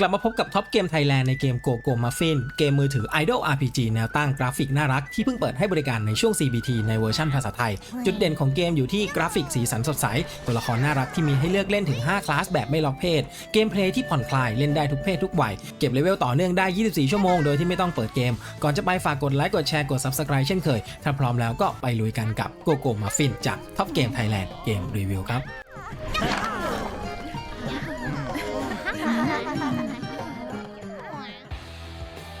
กลับมาพบกับท็อปเกมไทยแลนด์ในเกม Go Go Muffin เกมมือถือ Idol RPG แนวตั้งกราฟิกน่ารักที่เพิ่งเปิดให้บริการในช่วง CBT ในเวอร์ชันภาษาไทย จุดเด่นของเกมอยู่ที่กราฟิกสีสันสดใส ตัวละครน่ารักที่มีให้เลือกเล่นถึง 5 คลาสแบบไม่ล็อกเพศ เกมเพลย์ที่ผ่อนคลายเล่นได้ทุกเพศทุกวัย เก็บเลเวลต่อเนื่องได้ 24 ชั่วโมงโดยที่ไม่ต้องเปิดเกม ก่อนจะไปฝากกดไลค์กดแชร์กด Subscribe เช่นเคยถ้าพร้อมแล้วก็ไปลุยกันกับ Go Go Muffin จากท็อปเกมไทยแลนด์เกมรีวิวครับ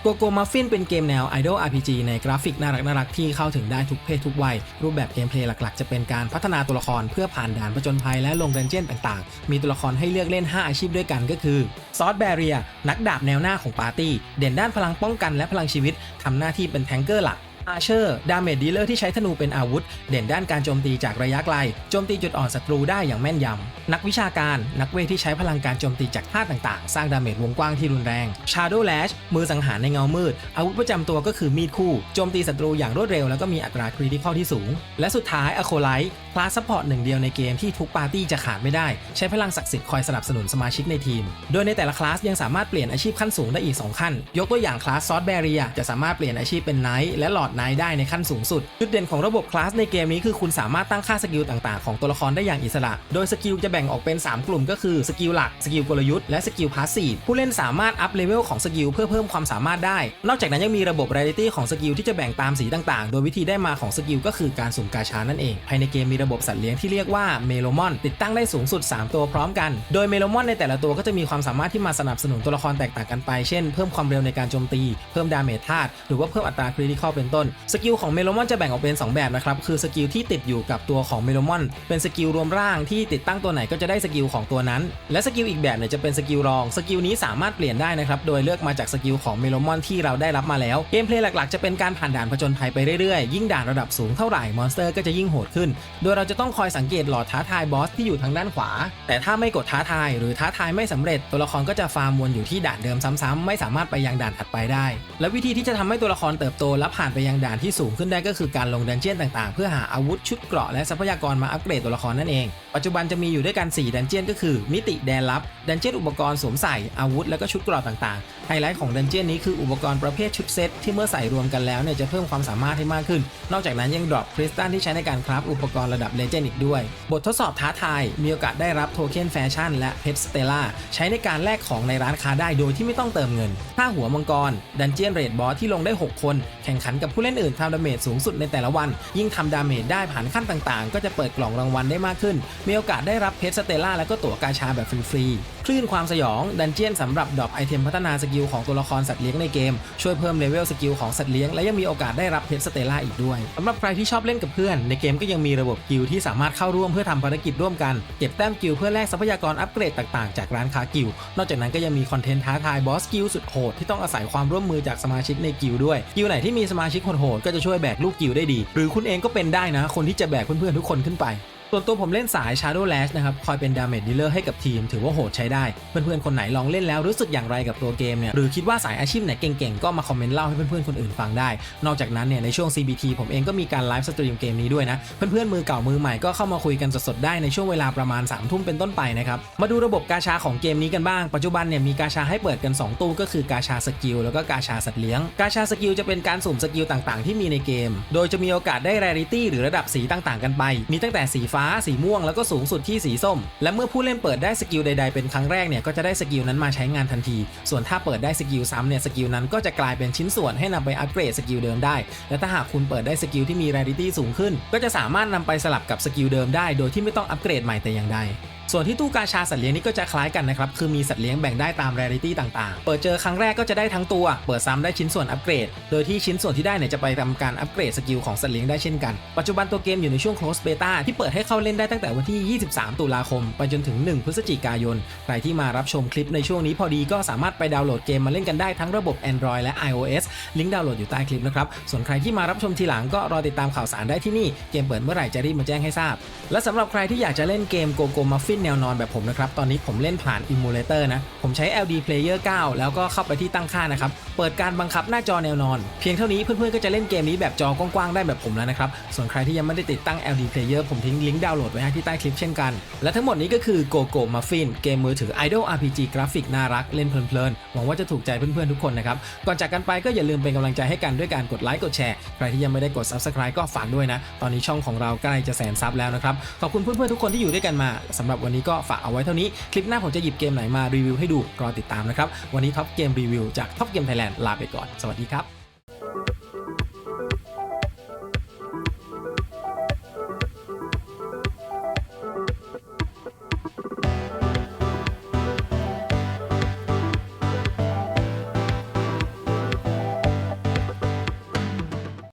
โกโกมัฟฟินเป็นเกมแนว Idol RPG ในกราฟิกน่ารักน่ารักที่เข้าถึงได้ทุกเพศทุกวัย รูปแบบเกมเพลย์หลักๆ จะเป็นการพัฒนาตัวละครเพื่อผ่านด่านผจญภัยและลงดันเจี้ยนต่างๆ มีตัวละครให้เลือกเล่น 5 อาชีพด้วยกันก็คือซอสแบเรียนักดาบแนวหน้าของปาร์ตี้ เด่นด้านพลังป้องกันและพลังชีวิตทำหน้าที่เป็นแทงเกอร์หลัก อาเชอร์ดาเมจดีลเลอร์ที่ใช้ธนูเป็นอาวุธ เด่นด้านการโจมตีจากระยะไกล โจมตีจุดอ่อนศัตรูได้อย่างแม่นยำ นักวิชาการ นักเวทที่ใช้พลังการโจมตีจากธาตุต่างๆ สร้างดาเมจวงกว้างที่รุนแรง Shadow Lash มือสังหารในเงามืด อาวุธประจำตัวก็คือมีดคู่ โจมตีศัตรูอย่างรวดเร็วแล้วก็มีอัตราคริติคอลที่สูง และสุดท้ายอโคไลท์คลาสซัพพอร์ตหนึ่งเดียวในเกมที่ทุกปาร์ตี้จะขาดไม่ได้ ใช้พลังศักดิ์สิทธิ์คอยสนับสนุนสมาชิกในทีม โดยในแต่ละคลาสยังสามารถเปลี่ยนอาชีพขั้นสูงได้อีก 2 ขั้น ยกตัวอย่างคลาสซอสแบเรียจะสามารถเปลี่ยนอาชีพเป็นไนท์และหลอดนท์ได้ในขั้นสูงสุด จุดเด่นของระบบคลาสในเกมนี้คือคุณสามารถตั้งค่าสกิลต่างๆ ของตัวละครได้อย่างอิสระ โดยสกิลจะแบ่งออกเป็น 3 กลุ่มก็คือสกิลหลัก สกิลกลยุทธ์ และสกิลพาสซีฟผู้เล่นสามารถอัพเลเวลของสกิลเพื่อเพิ่มความสามารถได้ นอกจากนั้นยังมีระบบ r a r i t y ของสกิลที่จะแบ่งตามสีต่างๆ โดยวิธีได้มาของสกิลก็คือการสุ่มกาชานั่นเอง ภายในเกมมีระบบสัตว์เลี้ยงที่เรียกว่าเมโลมอนติดตั้งได้สูงสุด 3 ตัวพร้อมกัน โดยเมโลมอนในแต่ละตัวก็จะมีความสามารถที่มาสนับสนุนตัวละครแตกต่างกันไป เช่น เพิ่มความเร็วในการโจมตี เพิ่มดาเมจธาตุ หรือว่าเพิ่มอัตราคริติคอลเป็นต้นสกิลของเมโลมอนจะแบ่งออกเป็น 2 แบบนะครับ คือสกิลที่ติดอยู่กับตัวของเมโลมอน เป็นสกิลรวมร่างที่ติดตั้งตัวไหนก็จะได้สกิลของตัวนั้น และสกิลอีกแบบเนี่ยจะเป็นสกิลรอง สกิลนี้สามารถเปลี่ยนได้นะครับ โดยเลือกมาจากสกิลของเมโลมอนที่เราได้รับมาแล้ว เกมเพลย์หลักๆ จะเป็นการผ่านด่านผจญภัยไปเรื่อยๆ ยิ่งด่านระดับสูงเท่าไหร่ มอนสเตอร์ก็จะยิ่งโหดขึ้น โดยเราจะต้องคอยสังเกตหลอดท้าทายบอสที่อยู่ทางด้านขวา แต่ถ้าไม่กดท้าทาย หรือท้าทายไม่สำเร็จ ตัวละครก็จะฟาร์มวนอยู่ที่ด่านเดิมซ้ำๆไม่สามารถไปยังด่านถัดไปได้ และวิธีที่จะทำให้ตัวละครเติบโตและผ่านไปยังด่านที่สูงขึ้นได้ก็คือการลงดันเจี้ยนต่างๆ เพื่อหาอาวุธชุดเกราะและทรัพยากรมาอัปเกรดตัวละครนั่นเอง ปัจจุบันจะมีอยู่ด้วยกัน 4 ดันเจี้ยนก็คือ มิติแดนลับ ดันเจี้ยนอุปกรณ์สวมใส่อาวุธและก็ชุดเกราะต่างๆ ไฮไลท์ของดันเจี้ยนนี้คืออุปกรณ์ประเภทชุดเซตที่เมื่อใส่รวมกันแล้วเนี่ยจะเพิ่มความสามารถให้มากขึ้น นอกจากนั้นยังดรอปคริสตัลที่ใช้ในการคราฟอุปกรณ์ระดับเลเจนด์อีกด้วย บททดสอบท้าทายมีโอกาสได้รับโทเค็นแฟชั่นและเพชรสเตล่าใช้ในการแลกของในร้านค้าได้โดยที่ไม่ต้องเติมเงินถ้าหัวมังกรดันเจี้ยนเรดบอสที่ลงได้ 6 คน แข่งขันกับผู้เล่นอื่นทำดาเมจสูงสุดในแต่ละวัน ยิ่งทำดาเมจได้ผ่านขั้นต่างๆ ก็จะเปิดกล่องรางวัลได้มากขึ้น มีโอกาสได้รับเพชรสเตล่าและก็ตั๋วกาชาแบบฟรีๆ คลื่นความสยองดันเจียนสำหรับดรอปไอเทมพัฒนาสกิลของตัวละครสัตว์เลี้ยงในเกม ช่วยเพิ่มเลเวลสกิลของสัตว์เลี้ยงและยังมีโอกาสได้รับเพชรสเตล่าอีกด้วยสำหรับใครที่ชอบเล่นกับเพื่อน ในเกมก็ยังมีระบบกิลที่สามารถเข้าร่วมเพื่อทำภารกิจร่วมกัน เก็บแต้มกิลเพื่อแลกทรัพยากรอัปเกรดต่างๆ จากร้านค้ากิลนอกจากนั้นก็ยังมีคอนเทนต์ท้าทายบอสกิลสุดโหดที่ต้องอาศัยความร่วมมือจากสมาชิกในกิลด้วยกิลไหนที่มีสมาชิกโหดๆก็จะช่วยแบกลูกกิลได้ดี หรือคุณเองก็เป็นได้นะ คนที่จะแบกเพื่อนๆทุกคนขึ้นไป ส่วนตัวผมเล่นสาย Shadow Lash นะครับ คอยเป็นดาเมจดีลเลอร์ให้กับทีม ถือว่าโหดใช้ได้ เพื่อนๆ คนไหนลองเล่นแล้วรู้สึกอย่างไรกับตัวเกมเนี่ย หรือคิดว่าสายอาชีพไหนเก่งๆ ก็มาคอมเมนต์เล่าให้เพื่อนๆ คนอื่นฟังได้ นอกจากนั้นเนี่ยในช่วง CBT ผมเองก็มีการไลฟ์สตรีมเกมนี้ด้วยนะ เพื่อนๆ มือเก่ามือใหม่ก็เข้ามาคุยกันสดๆ ได้ในช่วงเวลาประมาณ3ามทุ่มเป็นต้นไปนะครับ มาดูระบบกาชาของเกมนี้กันบ้าง ปัจจุบันเนี่ยมีกาชาให้เปิดกัน 2 ตู้ก็คือกาชาสกิลแล้วก็กาชาสัตว์เลี้ยง กาชาสกิลจะเป็นการสุ่มสกิลต่างๆ ที่มีในเกม โดยจะมีโอกาสได้ rarity หรือระดับสีต่างๆ กันไป มีตั้งแต่สีฟา สีม่วงแล้วก็สูงสุดที่สีส้ม และเมื่อผู้เล่นเปิดได้สกิลใดๆเป็นครั้งแรกเนี่ยก็จะได้สกิลนั้นมาใช้งานทันที ส่วนถ้าเปิดได้สกิลซ้ำเนี่ยสกิลนั้นก็จะกลายเป็นชิ้นส่วนให้นำไปอัปเกรดสกิลเดิมได้ และถ้าหากคุณเปิดได้สกิลที่มี rarity สูงขึ้น ก็จะสามารถนำไปสลับกับสกิลเดิมได้ โดยที่ไม่ต้องอัปเกรดใหม่แต่อย่างใด ส่วนที่ตู้กาชาสัตว์เลี้ยงนี่ก็จะคล้ายกันนะครับ คือมีสัตว์เลี้ยงแบ่งได้ตาม rarity ต่างๆ เปิดเจอครั้งแรกก็จะได้ทั้งตัว เปิดซ้ำได้ชิ้นส่วนอัปเกรด โดยที่ชิ้นส่วนที่ได้เนี่ยจะไปทำการอัปเกรดสกิลของสัตว์เลี้ยงได้เช่นกัน ปัจจุบันตัวเกมอยู่ในช่วง close beta ที่เปิดให้เข้าเล่นได้ตั้งแต่วันที่ 23 ตุลาคม ไปจนถึง 1 พฤศจิกายน ใครที่มารับชมคลิปในช่วงนี้พอดีก็สามารถไปดาวน์โหลดเกมมาเล่นกันได้ทั้งระบบ Android และ iOS ลิงก์ดาวน์โหลดอยู่ใต้คลิปนะครับ ส่วนใครที่มารับชมทีหลังก็รอติดตามข่าวสารได้ที่นี่ เกมเปิดเมื่อไหร่จะรีบมาแจ้งให้ทราบ และสำหรับใครที่อยากจะเล่นเกมโกโกมัฟฟินแนวนอนแบบผมนะครับ ตอนนี้ผมเล่นผ่าน Emulator นะ ผมใช้ LD Player 9 แล้วก็เข้าไปที่ตั้งค่านะครับ เปิดการบังคับหน้าจอแนวนอน เพียงเท่านี้เพื่อนๆก็จะเล่นเกมนี้แบบจอกว้างๆได้แบบผมแล้วนะครับ ส่วนใครที่ยังไม่ได้ติดตั้ง LD Player ผมทิ้งลิงก์ดาวน์โหลดไว้ให้ที่ใต้คลิปเช่นกัน และทั้งหมดนี้ก็คือ GoGo Muffin เกมมือถือ Idol RPG กราฟิกน่ารักเล่นเพลินๆหวังว่าจะถูกใจเพื่อนๆทุกคนนะครับก่อนจากกันไปก็อย่าลืมเป็นกำลังใจให้กันด้วยการกดไลค์กดแชร์ใครที่ยังไม่ได้กด Subscribe ก็ฝากด้วยนะ ตอนนี้ช่องของเราใกล้จะแสนซับแล้วนะครับขอบคุณเพื่อนๆทุกคนที่อยู่ด้วยกันมาสำหรับวันนี้ก็ฝากเอาไว้เท่านี้ คลิปหน้าผมจะหยิบเกมไหนมารีวิวให้ดู รอติดตามนะครับ วันนี้ท็อปเกมรีวิวจากท็อปเกมไทยแลนด์ลาไปก่อน สวัสดีครับ